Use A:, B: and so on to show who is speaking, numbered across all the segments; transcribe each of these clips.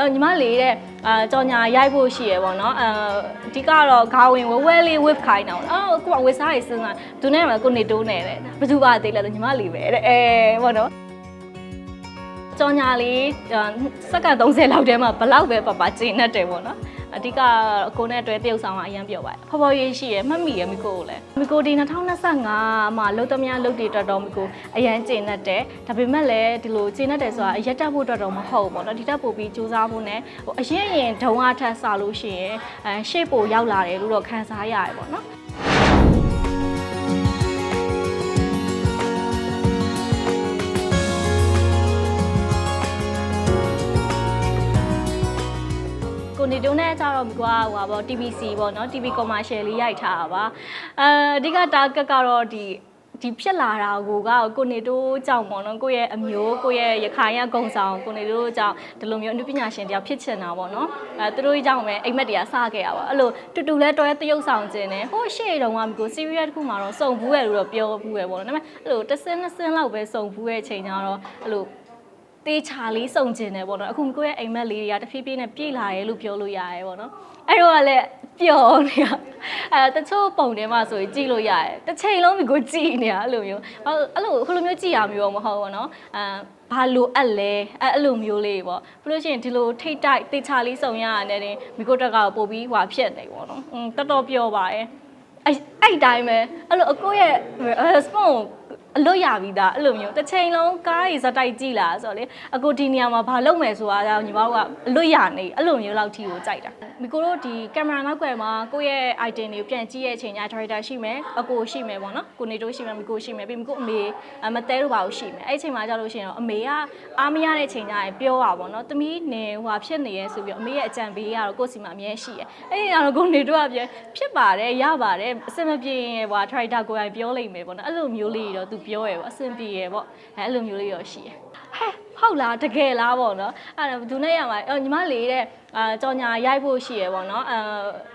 A: အော်ညီမလေးတဲ့အာကြော်ညာရိုက်ဖို့ရှိရပေါ့နော်အာအဓိကတော့ဂါဝင်ဝဲဝဲလေး whip ခိုင်းတာပေါ့အော်ကိုကဝေစားရေးစဉ်းစားသူနဲ့မှကိုနေတိုးနေတယ်ဘယ်သူပါသေးလဲလို့ညီမလေးပဲတဲ့အဲပေါ့နော်ကြော်ညာလေးအာစက္ကန့်30လောက်တည်းမှာဘလောက်ပဲပပကျင်းနေတယ်ပေါ့နော် အဓိကအကိုနဲ့အတွဲတရုပ်ဆောင်ကအရင်ပြောပါတယ်ဖော်ဖော်ရေးရှိရမှတ်မိရမိကိုကိုလည်းမိကိုဒီ2025မှာလုတ်သမျှလုတ်တွေတော်တော်မိကိုအရင်ကျင်းနေတယ်ဒါပေမဲ့လည်းဒီလိုကျင်းနေတယ်ဆိုတာရက်တက်ဖို့အတွက်တော့မဟုတ်ဘူးပေါ့နော်ဒီတက်ပို့ပြီးစူးစမ်းဖို့ ਨੇ ဟိုအရင်အရင်ဒုံအားထက်စားလို့ရှိရင်အဲရှေ့ပိုရောက်လာတယ်လို့တော့ခံစားရတယ်ပေါ့နော် ကိုနေတုံးနဲ့ကြတော့ကွာဟိုပါပေါ့ TBC ပေါ့နော် TV commercial လေးရိုက်ထားတာပါအဲအဓိက target ကတော့ဒီဒီဖြစ်လာတာကိုကကိုနေတိုးကြောင့်ပေါ့နော်ကိုယ့်ရဲ့အမျိုးကိုယ့်ရဲ့ရခိုင်ရဂုံဆောင်ကိုနေတိုးကြောင့်ဒီလိုမျိုးအနုပညာရှင်တယောက်ဖြစ်ချင်တာပေါ့နော်အဲသူတို့ကြောင့်ပဲအိမ်မက်တွေကစခဲ့ရပါအဲ့လိုတူတူလဲတော်ရဲတရုပ်ဆောင်ခြင်းနဲ့ဟိုရှေ့တုန်းကမျိုး serious တစ်ခုမှတော့စုံဘူးရလို့တော့ပြောဘူးရပေါ့နော်ဒါပေမဲ့အဲ့လိုတစ်စင်းနှစ်စင်းလောက်ပဲစုံဘူးရဲ့ချိန်ကျတော့အဲ့လို တေးချာလေးစုံကျင်တယ်ပေါ့နော်အခုကိုယ့်ရဲ့အိမ်မက်လေးတွေကတဖြည်းဖြည်းနဲ့ပြည့်လာရဲလို့ပြောလို့ရတယ်ပေါ့နော်အဲ့တော့ကလည်းပျော်နေရအဲတချို့ပုံတွေမှာဆိုရင်ကြည့်လို့ရတယ်တစ်ချိန်လုံးဒီကိုကြည့်နေရအဲ့လိုမျိုးအဲ့လိုဟိုလိုမျိုးကြည့်ရမျိုးမဟုတ်ဘူးနော်အဲဘာလိုအပ်လဲအဲ့အဲ့လိုမျိုးလေးပေါ့ပြီးလို့ရှိရင်ဒီလိုထိတ်တိုက်တေးချာလေးစုံရရတယ်တင်မိကိုတက်ကပို့ပြီးဟွာဖြစ်နေပေါ့နော်อืมတော်တော်ပျော်ပါတယ်အဲ့အဲ့တိုင်းပဲအဲ့လိုအကိုရဲ့ response အလွတ်ရပြီးသားအဲ့လိုမျိုးတစ်ချိန်လုံးကားကြီးဇက်တိုက်ကြည့်လာဆိုတော့လေအကိုဒီနေရာမှာဘာလုပ်မယ်ဆိုတာကြောင့်ညီမတို့ကအလွတ်ရနေအဲ့လိုမျိုးလောက်ထိကိုကြိုက်တာမိကိုတို့ဒီကင်မရာနောက်ကွယ်မှာကိုယ့်ရဲ့ item တွေကိုပြန်ကြည့်ရဲ့အချိန်ညာ director ရှိမယ်အကိုရှိမယ်ပေါ့နော်ကိုနေတို့ရှိမယ်မိကိုရှိမယ်ပြီးမိကိုအမေမတဲတို့ပါလို့ရှိမယ်အဲ့အချိန်မှာကြောက်လို့ရှိရင်တော့အမေကအားမရတဲ့ချိန်ညာရင်ပြောတာပေါ့နော်သမီးနေဟွာဖြစ်နေရဲဆိုပြီးအမေရဲ့အကြံပေးကတော့ကိုယ့်စီမှာအမြဲရှိရအဲ့ဒီကတော့ကိုနေတို့ကပြန်ဖြစ်ပါတယ်ရပါတယ်အစမပြေရင်ဟွာ director ကိုယ်တိုင်ပြောလိမ့်မယ်ပေါ့နော်အဲ့လိုမျိုးလေးတော့သူပြောရပေါ့အဆင်ပြေရပေါ့အဲအဲ့လိုမျိုးလေးတော့ရှိရဟဲ့ ဟုတ်လားတကယ်လားပေါ့နော်အဲ့ဒါဘယ်သူနဲ့ရမှာအော်ညီမလေးတဲ့အာကြော်ညာရိုက်ဖို့ရှိရပေါ့နော်အ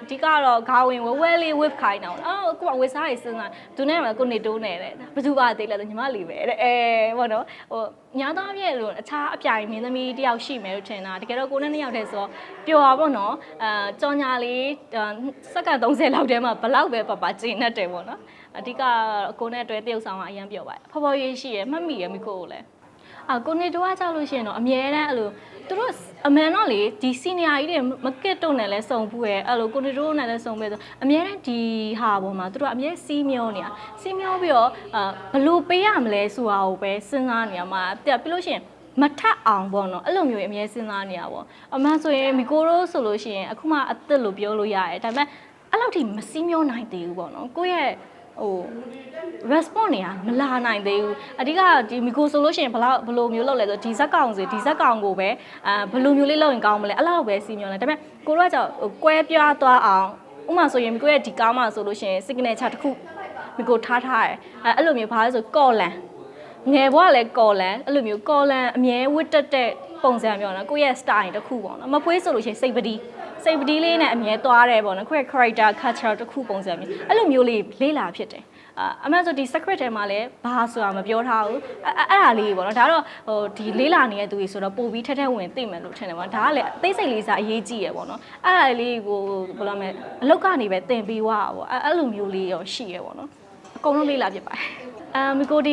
A: အဓိကတော့ဂါဝင်ဝဲဝဲလေး whip ခိုင်းတာပေါ့အော်ကိုကဝေစားရေးစဉ်းစားသူနဲ့မှကိုနေတိုးနေတယ်ဘယ်သူပါသေးလဲလို့ညီမလေးပဲတဲ့အဲပေါ့နော်ဟိုညာသားပြည့်လို့အခြားအပြိုင်မင်းသမီးတယောက်ရှိမယ်လို့ထင်တာတကယ်တော့ကိုနဲ့နှစ်ယောက်တည်းဆိုတော့ပျော်ပါပေါ့နော်အာကြော်ညာလေးစက္ကန့်30လောက်တည်းမှာဘလောက်ပဲပပကျင်းနေတယ်ပေါ့နော်အဓိကအကိုနဲ့အတွဲတရုပ်ဆောင်ကအရင်ပြောပါတယ်ဖော်ဖော်ရေးရှိရမှတ်မိရမိကိုကိုလည်း အာကိုနေတော့ကြောက်လို့ရှိရင်တော့အမြဲတမ်းအဲ့လိုသူတို့အမှန်တော့လေဒီစီနီယာကြီးတွေမကစ်တုံနဲ့လဲစုံဘူးရဲ့အဲ့လိုကိုနေတို့နဲ့လဲစုံပဲဆိုအမြဲတမ်းဒီဟာပေါ်မှာသူတို့အမြဲစီးမျောနေတာစီးမျောပြီးတော့အာဘလို့ပေးရမလဲဆိုတာကိုပဲစဉ်းစားနေရမှာတက်ပြီးလို့ရှိရင်မထပ်အောင်ပေါ့နော်အဲ့လိုမျိုးအမြဲစဉ်းစားနေရပါအမှန်ဆိုရင်မီကိုရိုဆိုလို့ရှိရင်အခုမှအသက်လို့ပြောလို့ရတယ်ဒါပေမဲ့အဲ့လောက်ထိမစီးမျောနိုင်သေးဘူးပေါ့နော်ကိုယ့်ရဲ့ ဟို response တွေကမလာနိုင်သေးဘူးအဓိကဒီမီကိုဆိုလို့ရှိရင်ဘလောက်ဘလိုမျိုးလုပ်လဲဆိုဒီဇက်ကောင်စီဒီဇက်ကောင်ကိုပဲအာဘလိုမျိုးလေးလုပ်ရင်ကောင်းမလဲအဲ့လောက်ပဲစီမျောလဲဒါပေမဲ့ကိုတို့ကကြောင့်ဟိုကွဲပြားသွားအောင်ဥပမာဆိုရင်မီကိုရဲ့ဒီကားမှဆိုလို့ရှိရင် signature တစ်ခုမီကိုထားထားတယ်အဲအဲ့လိုမျိုးဘာလဲဆိုကော်လန်ငယ်ဘွားလည်းကော်လန်အဲ့လိုမျိုးကော်လန်အမြဲဝတ်တက်တဲ့ ပုံစံမျိုးနော်ကိုယ့်ရဲ့ style တစ်ခုပေါ့နော်မဖွေးဆိုလို့ရှိရင်စိတ်ပတိစိတ်ပတိလေးနဲ့အမြဲသွားတယ်ပေါ့နော်ကိုယ့်ရဲ့ character culture တစ်ခုပုံစံမျိုးအဲ့လိုမျိုးလေးလေးလာဖြစ်တယ်အာအမှန်ဆိုဒီ secret ထဲမှာလည်းဘာဆိုတာမပြောထားဘူးအဲ့အဲ့ဒါလေးပေါ့နော်ဒါတော့ဟိုဒီလေးလာနေတဲ့သူတွေဆိုတော့ပို့ပြီးထက်ထက်ဝင်သိမယ်လို့ထင်တယ်ပေါ့ဒါကလည်းအသေးစိတ်လေးစားအရေးကြီးရပေါ့နော်အဲ့ဒါလေးကိုဘယ်လိုလဲအလောက်ကနေပဲတင်ပေးွားပါပေါ့အဲ့အဲ့လိုမျိုးလေးရောရှိရပေါ့နော်အကုန်လုံးလေးလာဖြစ်ပါတယ် အမ်မီကိုဒီ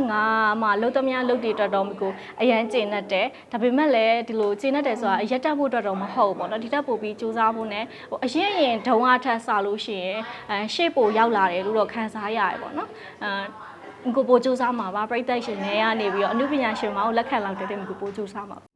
A: 2025မှာလုတ်သမျှလုတ်တွေအတွက်တော့မီကိုအရန်ကျင်တတ်တယ်ဒါပေမဲ့လည်းဒီလိုကျင်တတ်တယ်ဆိုတာရက်တက်ဖို့အတွက်တော့မဟုတ်ဘူးပေါ့နော်ဒီတက်ပို့ပြီးစူးစမ်းဖို့ ਨੇ ဟိုအရင်အရင်ဒုံအားထက်စားလို့ရှိရင်အဲရှေ့ပိုရောက်လာတယ်လို့တော့ခံစားရတယ်ပေါ့နော်အဲကိုပိုစူးစမ်းမှာပါပြိတ္တရှင်တွေကနေပြီးတော့အမှုပညာရှင်မောင်လက်ခံလောက်တဲ့တဲ့ကိုပိုစူးစမ်းမှာ